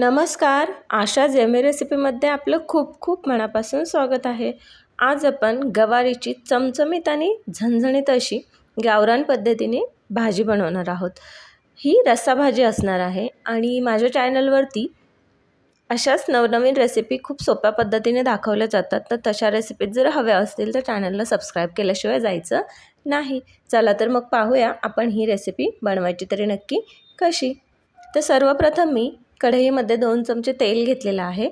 नमस्कार. आशा जेमे रेसिपीमध्ये आपलं खूप खूप मनापासून स्वागत आहे. आज आपण गवारीची चमचमीत आणि झणझणीत अशी गावरान पद्धतीने भाजी बनवणार आहोत. ही रस्सा भाजी असणार आहे आणि माझ्या चॅनलवरती अशाच नवनवीन रेसिपी खूप सोप्या पद्धतीने दाखवल्या जातात. तर तशा रेसिपीज जर हव्या असतील तर चॅनलला सबस्क्राईब केल्याशिवाय जायचं नाही. चला तर मग पाहूया आपण ही रेसिपी बनवायची तरी नक्की कशी? तर सर्वप्रथम मी कढईमध्ये दोन चमचे तेल घेतलेलं आहे.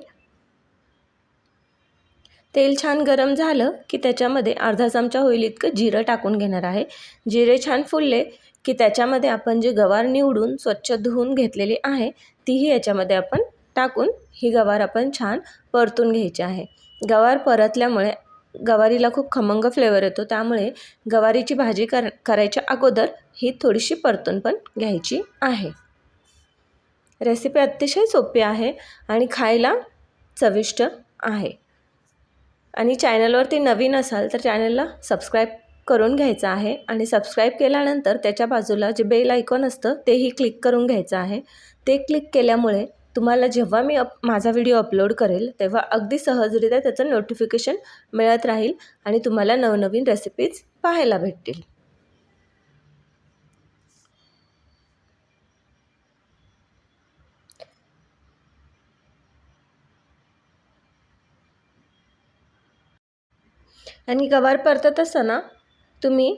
तेल छान गरम झालं की त्याच्यामध्ये अर्धा चमचा होईल इतकं जिरं टाकून घेणार आहे. जिरे छान फुलले की त्याच्यामध्ये आपण जे गवार निवडून स्वच्छ धुवून घेतलेली आहे तीही याच्यामध्ये आपण टाकून ही गवार आपण छान परतून घ्यायची आहे. गवार परतल्यामुळे गवारीला खूप खमंग फ्लेवर येतो त्यामुळे गवारीची भाजी कर करायच्या अगोदर ही थोडीशी परतून पण घ्यायची आहे. रेसिपी अतिशय सोपी आहे आणि खायला चविष्ट आहे. आणि चॅनलवरती नवीन असाल तर चॅनलला सबस्क्राईब करून घ्यायचं आहे आणि सबस्क्राईब केल्यानंतर त्याच्या बाजूला जे बेल आयकॉन असतं तेही क्लिक करून घ्यायचं आहे. ते क्लिक केल्यामुळे तुम्हाला जेव्हा मी अप माझा व्हिडिओ अपलोड करेल तेव्हा अगदी सहजरित्या त्याचं नोटिफिकेशन मिळत राहील आणि तुम्हाला नवनवीन रेसिपीज पाहायला भेटतील. आणि गवार परतत असताना तुम्ही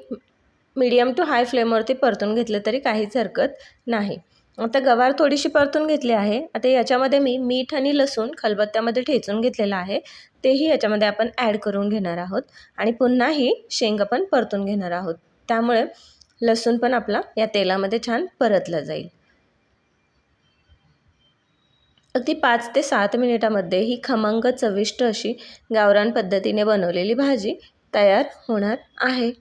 मीडियम टू हाय फ्लेमवरती परतून घेतलं तरी काहीच हरकत नाही. आता गवार थोडीशी परतून घेतली आहे. आता याच्यामध्ये मी मीठ आणि लसूण खलबत्त्यामध्ये ठेचून घेतलेलं आहे. तेही याच्यामध्ये आपण ॲड करून घेणार आहोत. आणि पुन्हा ही शेंग आपण परतून घेणार आहोत. त्यामुळे लसूण पण आपला या तेलामध्ये छान परतलं जाईल. अगदी पाच ते सात मिनिटामध्ये ही खमंग चविष्ट अशी गावरान पद्धतीने बनवलेली भाजी तयार होणार आहे.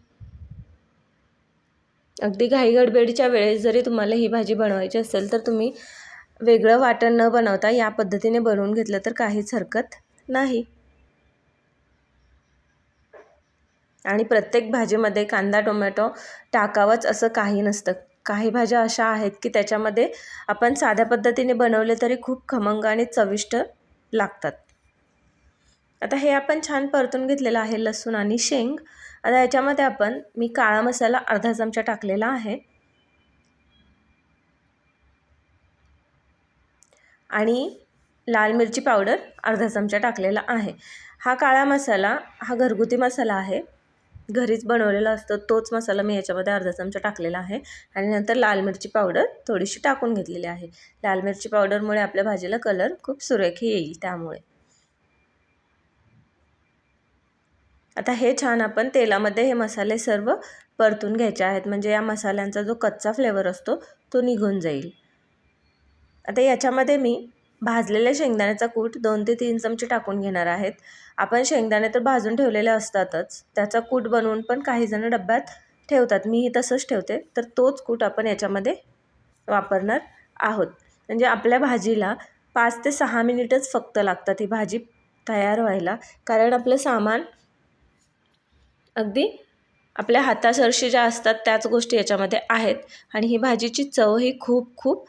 अगदी घाईगडबडीच्या वेळेस जरी तुम्हाला ही भाजी बनवायची असेल तर तुम्ही वेगळं वाटण न बनवता या पद्धतीने बनवून घेतलं तर काहीच हरकत नाही. आणि प्रत्येक भाजीमध्ये कांदा टोमॅटो टाकावंच असं काही नसतं. काही भाज्या अशा आहेत की त्याच्यामध्ये आपण साध्या पद्धतीने बनवले तरी खूप खमंग आणि चविष्ट लागतात. आता हे आपण छान परतून घेतलेलं आहे लसूण आणि शेंग. आता याच्यामध्ये आपण मी काळा मसाला अर्धा चमचा टाकलेला आहे. आणि लाल मिरची पावडर अर्धा चमचा टाकलेला आहे. हा काळा मसाला हा घरगुती मसाला आहे. घरीच बनवलेला असतो. तोच मसाला मी याच्यामध्ये अर्धा चमचा टाकलेला आहे. आणि नंतर लाल मिरची पावडर थोडीशी टाकून घेतलेली आहे. लाल मिरची पावडरमुळे आपल्या भाजीला कलर खूप सुरेखी येईल त्यामुळे. आता हे छान आपण तेलामध्ये हे मसाले सर्व परतून घ्यायचे आहेत. म्हणजे या मसाल्यांचा जो कच्चा फ्लेवर असतो तो निघून जाईल. आता याच्यामध्ये मी भाजलेल्या शेंगदाण्याचा कूट दोन ते तीन चमचे टाकून घेणार आहेत. आपण शेंगदाणे तर भाजून ठेवलेले असतातच. त्याचा कूट बनवून पण काहीजणं डब्यात ठेवतात. मीही तसंच ठेवते. तर तोच कूट आपण याच्यामध्ये वापरणार आहोत. म्हणजे आपल्या भाजीला पाच ते सहा मिनिटच फक्त लागतात ही भाजी तयार व्हायला. कारण आपलं सामान अगदी आपल्या हातासरशी ज्या असतात त्याच गोष्टी याच्यामध्ये आहेत. आणि ही भाजीची चव ही खूप खूप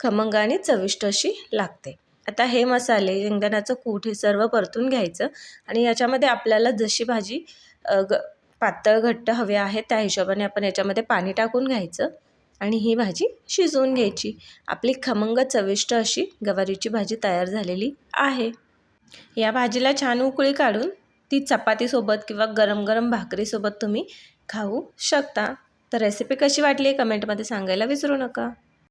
खमंग आणि चविष्ट अशी लागते. आता हे मसाले शेंगदाण्याचं कूट हे सर्व परतून घ्यायचं आणि याच्यामध्ये आपल्याला जशी भाजी ग पातळ घट्ट हवी आहे त्या हिशोबाने आपण याच्यामध्ये पाणी टाकून घ्यायचं आणि ही भाजी शिजवून घ्यायची. आपली खमंग चविष्ट अशी गवारीची भाजी तयार झालेली आहे. या भाजीला छान उकळी काढून ती चपातीसोबत किंवा गरम गरम भाकरीसोबत तुम्ही खाऊ शकता. तर रेसिपी कशी वाटली कमेंटमध्ये सांगायला विसरू नका.